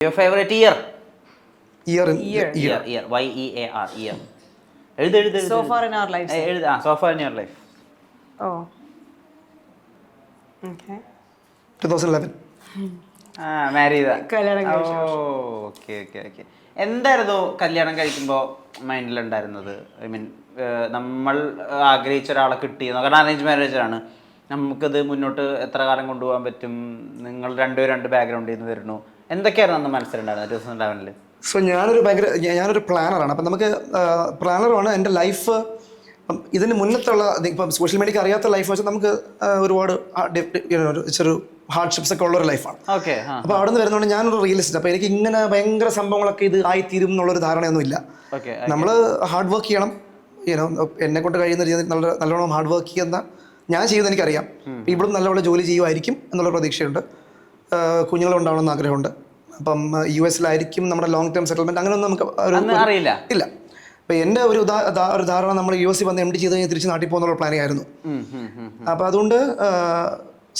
Your favourite year year Year. Year year Y E A R year എഴുതി എഴുതി so So in far in our lives. എഴുതാ എഴുത്. ആ so far in your life oh. Okay two thousand eleven ആ married കല്യാണം കഴിച്ച. Okay okay okay എന്തായിരുന്നു കല്യാണം കഴിക്കുമ്പോൾ മൈൻഡിലുണ്ടായിരുന്നത് ഐ മീൻ നമ്മൾ ആഗ്രഹിച്ച ഒരാളെ കിട്ടിയെന്നോ? കാരണം അറേഞ്ച് മാരേജ് ആണ്. നമുക്കത് മുന്നോട്ട് എത്ര കാലം കൊണ്ടുപോകാൻ പറ്റും? നിങ്ങൾ രണ്ടുപേരും രണ്ട് ബാക്ക്ഗ്രൗണ്ടിൽ നിന്ന് വരുന്നു. എന്തൊക്കെയായിരുന്നു അന്ന് മനസ്സിലുണ്ടായിരുന്നത് ടൂ തൗസൻഡ് ലെവനിൽ സോ ഞാനൊരു ഭയങ്കര ഞാനൊരു പ്ലാനറാണ് അപ്പം നമുക്ക് പ്ലാനറാണ് എന്റെ ലൈഫ് ഇതിന് മുന്നത്തുള്ള ഇപ്പം സോഷ്യൽ മീഡിയക്ക് അറിയാത്ത ലൈഫ് വെച്ചാൽ നമുക്ക് ഒരുപാട് ചെറു ഹാർഡ്ഷിപ്സ് ഒക്കെ ഉള്ളൊരു ലൈഫാണ് ഓക്കെ അപ്പോൾ അവിടെ നിന്ന് വരുന്നതുകൊണ്ട് ഞാനൊരു റിയലിസ്റ്റ് അപ്പോൾ എനിക്ക് ഇങ്ങനെ ഭയങ്കര സംഭവങ്ങളൊക്കെ ഇത് ആയിത്തീരും എന്നുള്ളൊരു ധാരണയൊന്നും ഇല്ല നമ്മൾ ഹാർഡ് വർക്ക് ചെയ്യണം. യൂനോ എന്നെ കൊണ്ട് കഴിയുന്ന രീതിയിൽ നല്ല നല്ലോണം ഹാർഡ് വർക്ക് ചെയ്യുന്ന ഞാൻ ചെയ്യുന്നത് എനിക്കറിയാം. ഇവിടും നല്ലപോലെ ജോലി ചെയ്യുമായിരിക്കും എന്നുള്ള പ്രതീക്ഷയുണ്ട്. കുഞ്ഞുങ്ങളുണ്ടാവണമെന്ന് ആഗ്രഹമുണ്ട്. അപ്പം യു എസിലായിരിക്കും നമ്മുടെ ലോങ് ടേം സെറ്റിൽമെന്റ് അങ്ങനെയൊന്നും നമുക്ക് അറിയില്ല. ഇല്ല. അപ്പൊ എന്റെ ഒരു ഒരു ധാരണ നമ്മൾ യു എസ് വന്ന് എം ഡി ചെയ്ത് കഴിഞ്ഞ് തിരിച്ച് നാട്ടിൽ പോകുന്നുള്ള പ്ലാനിങ് ആയിരുന്നു. അപ്പം അതുകൊണ്ട്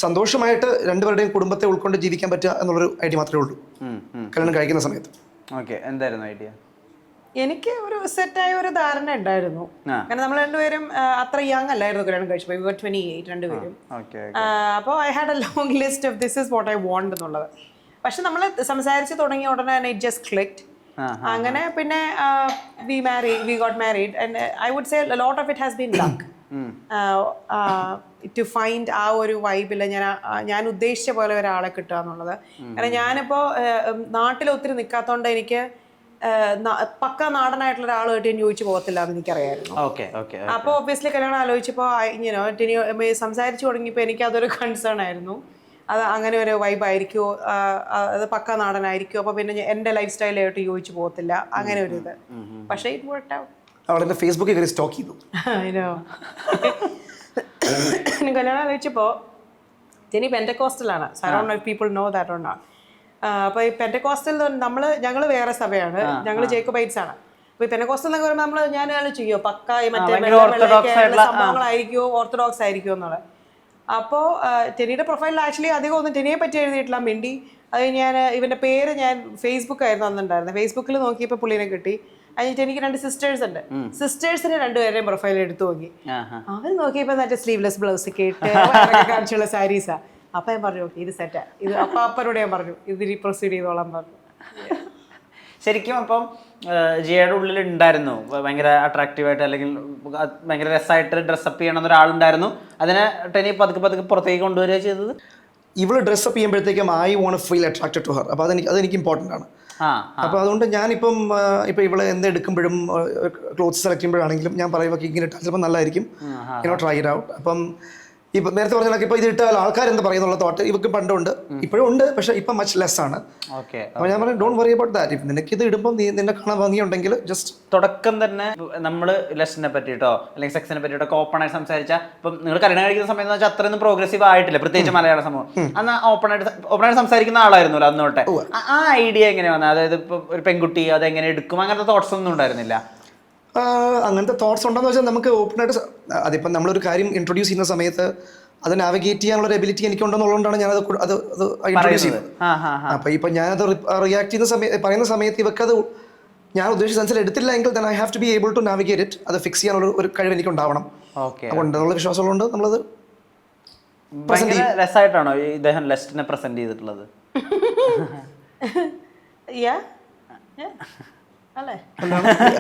സന്തോഷമായിട്ട് രണ്ടുപേരുടെയും കുടുംബത്തെ ഉൾക്കൊണ്ട് ജീവിക്കാൻ പറ്റുക എന്നുള്ളൊരു ഐഡിയ മാത്രമേ ഉള്ളൂ. കല്യാണം കഴിക്കുന്ന സമയത്ത്. ഓക്കെ എന്തായിരുന്നു ഐഡിയ എനിക്ക് ഒരു സെറ്റായ ഒരു ധാരണ ഉണ്ടായിരുന്നു. കാരണം നമ്മൾ രണ്ടുപേരും അത്ര യങ് അല്ലായിരുന്നു കല്യാണം കഴിച്ചപ്പോൾ. ട്വന്റി എയ്റ്റ് രണ്ടുപേരും. ഓക്കെ അപ്പോൾ I had a long list of this is what I want എന്നുള്ളത്. പക്ഷെ നമ്മൾ സംസാരിച്ച് തുടങ്ങിയ ഉടനെ തന്നെ ഇറ്റ് ജസ്റ്റ് ക്ലിക്ഡ് അങ്ങനെ പിന്നെ we marry we got married and I would say lot of it has been luck to find ആ ഒരു വൈബിൽ ഞാൻ ഞാൻ ഉദ്ദേശിച്ച പോലെ ഒരാളെ കിട്ടുക എന്നുള്ളത്. കാരണം ഞാനിപ്പോൾ നാട്ടിൽ ഒത്തിരി നിൽക്കാത്തതുകൊണ്ട് എനിക്ക് പക്ക നാടനായിട്ടുള്ള ഒരാളുമായിട്ട് ഞാൻ ചോദിച്ചു പോകത്തില്ല എന്ന് എനിക്കറിയായിരുന്നു. ഓക്കെ ഓക്കെ അപ്പോൾ ഒബ്വിയസ്ലി കല്യാണം ആലോചിച്ചപ്പോൾ സംസാരിച്ചു തുടങ്ങിയപ്പോൾ എനിക്ക് അതൊരു കൺസേൺ ആയിരുന്നു. അത് അങ്ങനെ ഒരു വൈബ് ആയിരിക്കുമോ അത് പക്ക നാടനായിരിക്കുമോ അപ്പോൾ പിന്നെ എന്റെ എന്റെ ലൈഫ് സ്റ്റൈലായിട്ട് യോജിച്ച് പോകത്തില്ല. അങ്ങനെ ഒരു ഇത്. പക്ഷേ ഇറ്റ് വർക്ക് ഔട്ട് എന്റെ ഫേസ്ബുക്കിൽ കയറി സ്റ്റോക്ക് ചെയ്തു. കല്യാണം ആലോചിച്ചപ്പോൾ Jenny പെന്റക്കോസ്റ്റലാണ് surround no people no that on അപ്പോൾ ഈ പെന്റക്കോസ്റ്റൽ നമ്മൾ ഞങ്ങൾ വേറെ സഭയാണ്. ഞങ്ങൾ ജേക്കബൈറ്റ്സ് ആണ്. അപ്പോൾ ഈ പെന്റക്കോസ്റ്റൽ എന്നൊക്കെ പറയുമ്പോൾ നമ്മൾ ഞാൻ ആലോചിക്കോ പക്ക ഈ മറ്റേ. സംഭവങ്ങളായിരിക്കുമോ ഓർത്തഡോക്സ് ആയിരിക്കുമോ എന്നുള്ളത്. അപ്പോൾ ടെനിയുടെ പ്രൊഫൈലിൽ ആക്ച്വലി അധികം ഒന്നും ടെനിയെ പറ്റി എഴുതിയിട്ടില്ല. മിണ്ടി. അത് ഞാൻ ഇവന്റെ പേര് ഞാൻ ഫേസ്ബുക്ക് ആയിരുന്നു അന്നുണ്ടായിരുന്നത്. ഫേസ്ബുക്കിൽ നോക്കിയപ്പോൾ പുള്ളിനെ കിട്ടി. അതിന് എനിക്ക് രണ്ട് സിസ്റ്റേഴ്സ് ഉണ്ട്. സിസ്റ്റേഴ്സിനെ രണ്ടുപേരെയും പ്രൊഫൈൽ എടുത്തു നോക്കി. അവർ നോക്കിയപ്പോൾ മറ്റേ സ്ലീവ്ലെസ് ബ്ലൗസ് കേട്ട് കാണിച്ചുള്ള സാരീസാ അപ്പൊ ഞാൻ പറഞ്ഞു "ഓക്കേ, ഇത് സെറ്റാ ഇത് അപ്പൊ അപ്പനോട് ഞാൻ പറഞ്ഞു ഇത് പ്രൊസീഡ് ചെയ്തോളാം പറഞ്ഞു. ശരിക്കും അപ്പം ജിയയുടെ ഉള്ളിൽ ഉണ്ടായിരുന്നു ഭയങ്കര അട്രാക്റ്റീവായിട്ട് അല്ലെങ്കിൽ ഭയങ്കര രസമായിട്ട് ഡ്രസ്സപ്പ് ചെയ്യണം ഒരാളുണ്ടായിരുന്നു. അതിനെ ടെനി പതുക്കെ പതുക്കെ പുറത്തേക്ക് കൊണ്ടുവരിക ചെയ്തത്? ഇവൾ ഡ്രസ്സപ്പ് ചെയ്യുമ്പോഴത്തേക്കും I want feel attracted to her അപ്പോൾ അതെനിക്ക് അതെനിക്ക് ഇമ്പോർട്ടന്റ് ആണ്. ആ അപ്പോൾ അതുകൊണ്ട് ഞാനിപ്പം ഇപ്പം ഇവളെ എന്ത് എടുക്കുമ്പോഴും ക്ലോത്ത് സെലക്ട് ചെയ്യുമ്പോഴാണെങ്കിലും ഞാൻ പറയുമ്പോൾ ഇങ്ങനെ ഇട്ടാൽ ചിലപ്പോൾ നല്ലതായിരിക്കും ഇനോ ട്രൈ ഇറ്റ് ഔട്ട് അപ്പം ഇപ്പം നേരത്തെ പറഞ്ഞ ഇപ്പോൾ ഇത് ഇട്ടാൽ ആൾക്കാർ എന്ത് പറയുന്നുള്ള തോട്ട് ഇവർക്ക് പണ്ടുണ്ട്. ഇപ്പോഴും ഉണ്ട് പക്ഷെ ഇപ്പൊ മച്ച് ലെസ് ആണ്. അപ്പൊ ഞാൻ പറഞ്ഞു ഡോണ്ട് വറി അബൌട്ട് ദാറ്റ് ഇപ്പം നിനക്ക് ഇത് ഇടുമ്പോൾ നീ നിന്നെ കാണാൻ ഭംഗിയുണ്ടെങ്കിൽ ജസ്റ്റ് തുടക്കം തന്നെ നമ്മൾ ലെസ്സിനെ പറ്റിയിട്ടോ അല്ലെങ്കിൽ സെക്സിനെ പറ്റിയിട്ടോ ഓപ്പൺ ആയിട്ട് സംസാരിച്ച ഇപ്പം നിങ്ങൾ കല്യാണം കഴിക്കുന്ന സമയത്ത് വെച്ചാൽ അത്രയൊന്നും പ്രോഗ്രസീവ് ആയിട്ടില്ല പ്രത്യേകിച്ച് മലയാള സമൂഹം. അന്ന് ഓപ്പൺ ആയിട്ട് ഓപ്പൺ ആയിട്ട് സംസാരിക്കുന്ന ആളായിരുന്നല്ലോ അന്നോട്ടെ. ആ- ഐഡിയ എങ്ങനെ വന്നത്? അതായത് ഇപ്പൊ ഒരു പെൺകുട്ടി അതെങ്ങനെ എടുക്കും? അങ്ങനത്തെ തോട്ട്സ് ഒന്നും ഉണ്ടായിരുന്നില്ല. അങ്ങനത്തെ തോട്ട്സ് ഉണ്ടെന്ന് വെച്ചാൽ നമുക്ക് ഓപ്പൺ ആയിട്ട് അതിപ്പം നമ്മളൊരു കാര്യം ഇൻട്രൊഡ്യൂസ് ചെയ്യുന്ന സമയത്ത് അത് നാവിഗേറ്റ് ചെയ്യാനുള്ള ഒരു എബിലിറ്റി എനിക്കുണ്ടെന്നുള്ളതുകൊണ്ടാണ് ഞാനത് ഞാൻ അത് അത് ഇൻട്രൊഡ്യൂസ് ചെയ്യുന്നത്. ആ ഇപ്പൊ ഹാ അപ്പോൾ ഇപ്പം ഞാനത് റിയാക്ട് ചെയ്യുന്ന സമയത്ത് പറയുന്ന സമയത്ത് ഇവക്കത് ഞാൻ ഉദ്ദേശിച്ച സെൻസിൽ എടുത്തില്ല എങ്കിൽ I have to be able to navigate it അത് ഫിക്സ് ചെയ്യാനുള്ള ഒരു- ഒരു കഴിവ് എനിക്ക് ഉണ്ടാവണം ഓക്കെ. അപ്പോൾ ഉണ്ടെന്നുള്ള വിശ്വാസമുള്ളതുകൊണ്ട് നമ്മളത് രസമായിട്ടാണോ ഇദ്ദേഹം ലെസ്റ്റിനെ പ്രസന്റ് ചെയ്തിട്ടുള്ളത്? യാ അല്ലേ?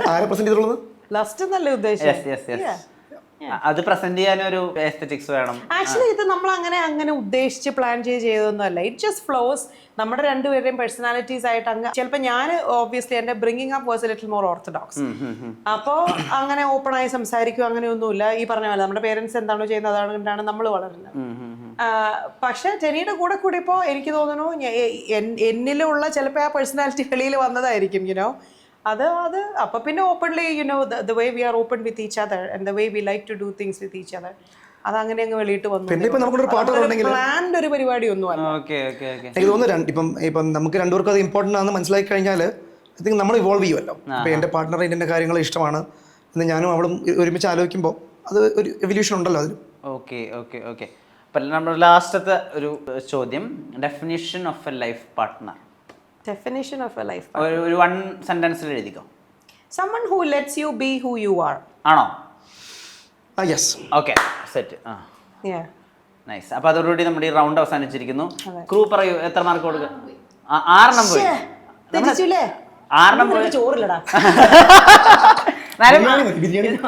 ആരെ പ്രസന്റ് ചെയ്തിട്ടുള്ളത്? ഒരു എന്നല്ലേ ഉദ്ദേശിച്ചത്? അത് പ്രസന്റ് ചെയ്യാനൊരു എസ്തെറ്റിക്സ് വേണം. ആക്ച്വലി ഇത് നമ്മൾ അങ്ങനെ അങ്ങനെ ഉദ്ദേശിച്ച് പ്ലാൻ ചെയ്ത് ചെയ്തൊന്നും അല്ല ഇറ്റ് ജസ്റ്റ് ഫ്ലോസ് നമ്മുടെ രണ്ടുപേരുടെയും പേഴ്സണാലിറ്റീസ് ആയിട്ട് അങ്ങ് ചിലപ്പോൾ ഞാൻ ഓബിയസ്ലി എന്റെ bringing up was little more orthodox അപ്പോ അങ്ങനെ ഓപ്പൺ ആയി സംസാരിക്കും അങ്ങനെയൊന്നുമില്ല. ഈ പറഞ്ഞ പോലെ നമ്മുടെ പേരൻസ് എന്താണോ ചെയ്യുന്നത് അതാണ് കണ്ടാണ് നമ്മൾ വളരുന്നത്. പക്ഷെ ടെനിയുടെ കൂടെ കൂടിയപ്പോൾ എനിക്ക് തോന്നുന്നു എൻ- എന്നിലുള്ള ചിലപ്പോൾ ആ പേഴ്സണാലിറ്റി വെളിയിൽ വന്നതായിരിക്കും യുനോ അത് അത്. അപ്പൊ പിന്നെ openly you know the way we are open with each other and the way we like to do things with each other അത് അങ്ങനെ അങ്ങ് വെളിയിട്ട് വന്നു. പിന്നെ ഇപ്പം നമുക്കൊരു പാർട്ണർ ഉണ്ടെങ്കിൽ പ്ലാൻഡ് ഒരു പരിപാടി ഒന്നും അല്ല ഓക്കേ ഓക്കേ ഓക്കേ. എനിക്ക് തോന്നുന്നു രണ്ട് ഇപ്പം ഇപ്പം നമുക്ക് രണ്ടുപേർക്കും അത് ഇമ്പോർട്ടന്റ് ആണെന്ന് മനസ്സിലാക്കി കഴിഞ്ഞാൽ ഐ തിങ്ക് നമ്മൾ ഇവോൾവ് ചെയ്യുമല്ലോ. ഇപ്പം എന്റെ പാർട്ണർ എന്റെ കാര്യങ്ങൾ ഇഷ്ടമാണ് എന്ന് ഞാനും അവളും ഒരുമിച്ച് ആലോചിക്കുമ്പോൾ അത് ഒരു എവല്യൂഷൻ ഉണ്ടല്ലോ അതിന് ഓക്കെ ഓക്കെ ഓക്കെ. അപ്പം നമ്മുടെ ലാസ്റ്റത്തെ ഒരു ചോദ്യം. Definition of a life partner definition of a life ഒരു ഒരു വൺ സെന്റൻസിൽ എഴുതിക്കോ? Someone who lets you be who you are ആണോ? യെസ് ഓക്കെ സെറ്റ് ആ. Yeah. നൈസ് അപ്പൊ അതോടുകൂടി നമ്മുടെ ഈ റൗണ്ട് അവസാനിച്ചിരിക്കുന്നു. ക്രൂ പറയൂ എത്ര മാർക്ക് കൊടുക്കുക ആറ് ആറെണ്ണം പോയി. ആറ് ആറെണ്ണം പോയി. ചോറില്ലടാ. എന്നാലും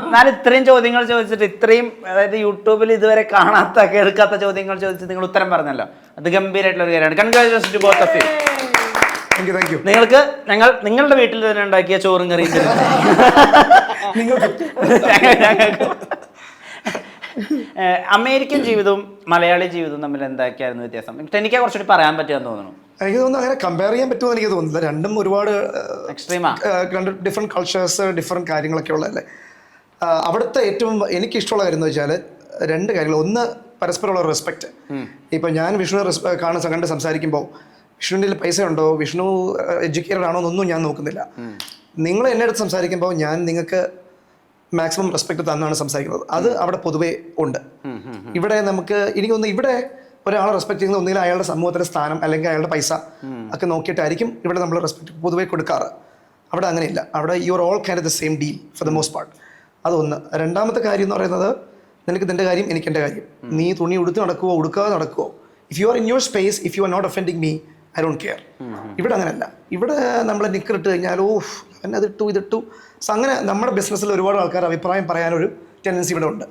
എന്നാലും ഇത്രയും ചോദ്യങ്ങൾ ചോദിച്ചിട്ട് ഇത്രയും അതായത് യൂട്യൂബിൽ ഇതുവരെ കാണാത്ത കേൾക്കാത്ത ചോദ്യങ്ങൾ ചോദിച്ചിട്ട് നിങ്ങൾ ഉത്തരം പറഞ്ഞല്ലോ. അത് ഗംഭീരമായിട്ടുള്ള ഒരു കാര്യമാണ്. Congratulation to both of you നിങ്ങൾക്ക് ഞങ്ങൾ നിങ്ങളുടെ വീട്ടിൽ തന്നെ ഉണ്ടാക്കിയ ചോറും കറിയും അമേരിക്കൻ ജീവിതവും മലയാളി ജീവിതവും തമ്മിൽ എന്തൊക്കെയായിരുന്നു വ്യത്യാസം? എനിക്ക് കുറച്ചുകൂടി പറയാൻ പറ്റുമെന്ന് തോന്നുന്നു. എനിക്ക് തോന്നുന്നു അങ്ങനെ കമ്പയർ ചെയ്യാൻ പറ്റുമെന്ന് എനിക്ക് തോന്നുന്നില്ല. രണ്ടും ഒരുപാട് രണ്ട് ഡിഫറെന്റ് കൾച്ചേഴ്സ് ഡിഫറെന്റ് കാര്യങ്ങളൊക്കെ ഉള്ളതല്ലേ? അവിടുത്തെ ഏറ്റവും എനിക്ക് ഇഷ്ടമുള്ള കാര്യം എന്ന് വെച്ചാൽ രണ്ട് കാര്യങ്ങൾ. ഒന്ന് പരസ്പരമുള്ള റെസ്പെക്റ്റ് ഇപ്പം ഞാൻ വിഷ്ണു കാണുന്ന കണ്ട് സംസാരിക്കുമ്പോൾ വിഷ്ണുവിന്റെ പൈസ ഉണ്ടോ? വിഷ്ണു എഡ്യൂക്കേറ്റഡ് ആണോ എന്നൊന്നും ഞാൻ നോക്കുന്നില്ല. നിങ്ങൾ എന്നെ അടുത്ത് സംസാരിക്കുമ്പോൾ ഞാൻ നിങ്ങൾക്ക് മാക്സിമം റെസ്പെക്ട് തന്നാണ് സംസാരിക്കുന്നത്. അത് അവിടെ പൊതുവേ ഉണ്ട്. ഇവിടെ നമുക്ക് എനിക്ക് തോന്നുന്നു ഇവിടെ ഒരാളെ റെസ്പെക്ട് ചെയ്യുന്നത് ഒന്നുകിൽ അയാളുടെ സമൂഹത്തിലെ സ്ഥാനം അല്ലെങ്കിൽ അയാളുടെ പൈസ ഒക്കെ നോക്കിയിട്ടായിരിക്കും ഇവിടെ നമ്മൾ റെസ്പെക്ട് പൊതുവേ കൊടുക്കാറ്. അവിടെ അങ്ങനെയില്ല. അവിടെ you are all kind the same deal for the most part അതൊന്ന്. രണ്ടാമത്തെ കാര്യം എന്ന് പറയുന്നത് നിനക്ക് നിന്റെ കാര്യം എനിക്ക് എന്റെ കാര്യം. നീ തുണി ഉടുത്ത് നടക്കുവോ ഉടുക്കാതെ നടക്കുവോ? If you are in your space if you are not offending me I don't care ഇവിടെ അങ്ങനെയല്ല. ഇവിടെ നമ്മൾ നിക്കറിട്ട് കഴിഞ്ഞാൽ ഓഫ് എന്നെ അതിട്ടു ഇതിട്ടു. അങ്ങനെ നമ്മുടെ ബിസിനസ്സിൽ ഒരുപാട് ആൾക്കാർ അഭിപ്രായം പറയാനൊരു ടെൻഡൻസി ഇവിടെ ഉണ്ട്.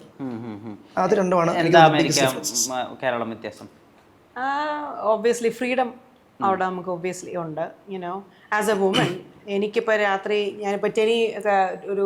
അത് രണ്ടുമാണ് കേരളം വ്യത്യാസം? ഫ്രീഡം അവിടെ നമുക്ക് ഒബ്വിയസ്ലി ഉണ്ട്. യുനോ ആസ് എ വുമൻ എനിക്കിപ്പോൾ രാത്രി ഞാനിപ്പോൾ ടെനി ഒരു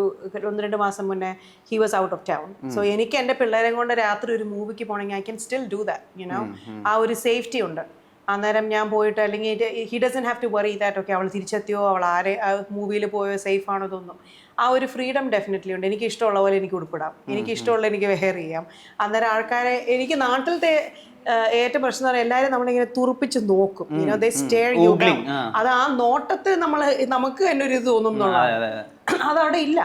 ഒന്ന് രണ്ട് മാസം മുന്നേ he was out of town so എനിക്ക് എന്റെ പിള്ളേരെ കൊണ്ട് രാത്രി ഒരു മൂവിക്ക് പോകണമെങ്കിൽ I can still do that you know ആ ഒരു സേഫ്റ്റി ഉണ്ട്. അന്നേരം ഞാൻ പോയിട്ട് അല്ലെങ്കിൽ he doesn't have to worry that okay അവൾ തിരിച്ചെത്തിയോ? അവൾ ആരെ മൂവിയിൽ പോയോ? സേഫ് ആണോ? ഇതൊന്നും. ആ ഒരു ഫ്രീഡം ഡെഫിനറ്റ്ലി ഉണ്ട്. എനിക്ക് ഇഷ്ടമുള്ള പോലെ എനിക്ക് ഉൾപ്പെടാം. എനിക്ക് ഇഷ്ടമുള്ള എനിക്ക് വെയർ ചെയ്യാം. അന്നേരം ആൾക്കാരെ എനിക്ക് നാട്ടിലത്തെ ഏറ്റവും പ്രശ്നം എന്ന് പറഞ്ഞാൽ എല്ലാവരും നമ്മളിങ്ങനെ തുറപ്പിച്ച് നോക്കും. അത് ആ നോട്ടത്തിൽ നമ്മൾ നമുക്ക് തന്നെ ഒരു ഇത് തോന്നും അതവിടെ ഇല്ല.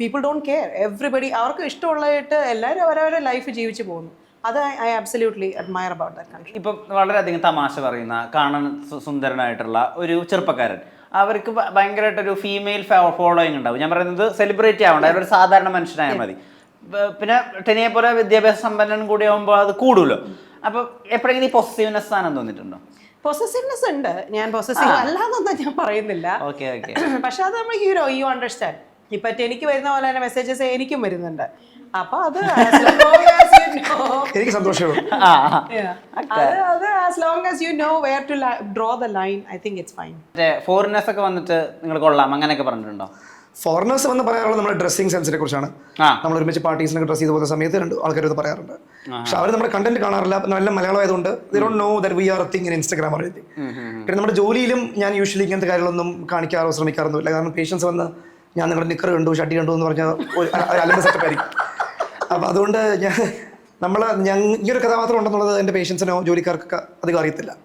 പീപ്പിൾ ഡോണ്ട് കെയർ എവറിബഡി അവർക്ക് ഇഷ്ടമുള്ളതായിട്ട് എല്ലാവരും അവരവരുടെ ലൈഫ് ജീവിച്ചു പോകുന്നു. അത് I absolutely admire about that country ഇപ്പം വളരെയധികം തമാശ പറയുന്ന കാണാൻ സുന്ദരനായിട്ടുള്ള ഒരു ചെറുപ്പക്കാരൻ. അവർക്ക് ഭയങ്കരമായിട്ടൊരു ഫീമെയിൽ ഫോളോയിങ് ഉണ്ടാവും. ഞാൻ പറയുന്നത് സെലിബ്രിറ്റി ആവണ്ട ഒരു സാധാരണ മനുഷ്യനായാൽ മതി. പിന്നെ ടെനിയെ പോലെ വിദ്യാഭ്യാസ സമ്പന്നൻ കൂടി ആകുമ്പോൾ അത് കൂടുമല്ലോ അപ്പോൾ എപ്പോഴെങ്കിലും ഈ പൊസസീവ്നെസ് സ്ഥാനം തോന്നിയിട്ടുണ്ടോ? പൊസസീവ്നെസ് ഉണ്ട്. ഞാൻ പൊസസീവ് അല്ലാന്നൊന്നും ഞാൻ പറയുന്നില്ല. ഓക്കെ ഓക്കെ പക്ഷെ അത് നമ്മൾ ഒരു യു അണ്ടർസ്റ്റാൻഡ് ഇപ്പൊ എനിക്ക് വരുന്ന പോലെ തന്നെ മെസ്സേജസ് എനിക്കും വരുന്നുണ്ട്. അപ്പൊ അത് എനിക്ക് ആ. അത് അത് as long as you know where to draw the line I think it's fine foreigners ഒക്കെ വന്നിട്ട് നിങ്ങൾ കൊള്ളാം അങ്ങനെയൊക്കെ പറഞ്ഞിട്ടുണ്ടോ? ഫോറിനേഴ്സ് വന്ന് പറയാറുള്ളത് നമ്മുടെ ഡ്രസ്സിംഗ് സെൻസിനെ കുറിച്ചാണ്. നമ്മൾ ഒരുമിച്ച് പാർട്ടീസിനൊക്കെ ഡ്രസ്സ് ചെയ്ത് പോകുന്ന സമയത്ത് രണ്ട് ആൾക്കാർ ഇത് പറയാറുണ്ട്. പക്ഷെ അവർ നമ്മുടെ കണ്ടന്റ് കാണാറില്ല നല്ല മലയാളം ആയതുകൊണ്ട് they don't know that we are thing in Instagram അറിയത്തി പിന്നെ നമ്മുടെ ജോലിയിലും ഞാൻ യൂഷ്വലി ഇങ്ങനത്തെ കാര്യങ്ങളൊന്നും കാണിക്കാറോ ശ്രമിക്കാറൊന്നുമില്ല. കാരണം പേഷ്യൻസ് വന്ന് ഞാൻ നിങ്ങളുടെ നിക്കർ കണ്ടു ഷട്ടി കണ്ടു എന്ന് പറഞ്ഞാൽ ഒരു അലമ്പ സെറ്റപ്പ് ആയിരിക്കും. അപ്പോൾ അതുകൊണ്ട് ഞാൻ നമ്മൾ ഈ ഒരു കഥാപാത്രം ഉണ്ടെന്നുള്ളത് എന്റെ പേഷ്യൻസിനോ ജോലിക്കാർക്കൊക്കെ അധികം അറിയത്തില്ല.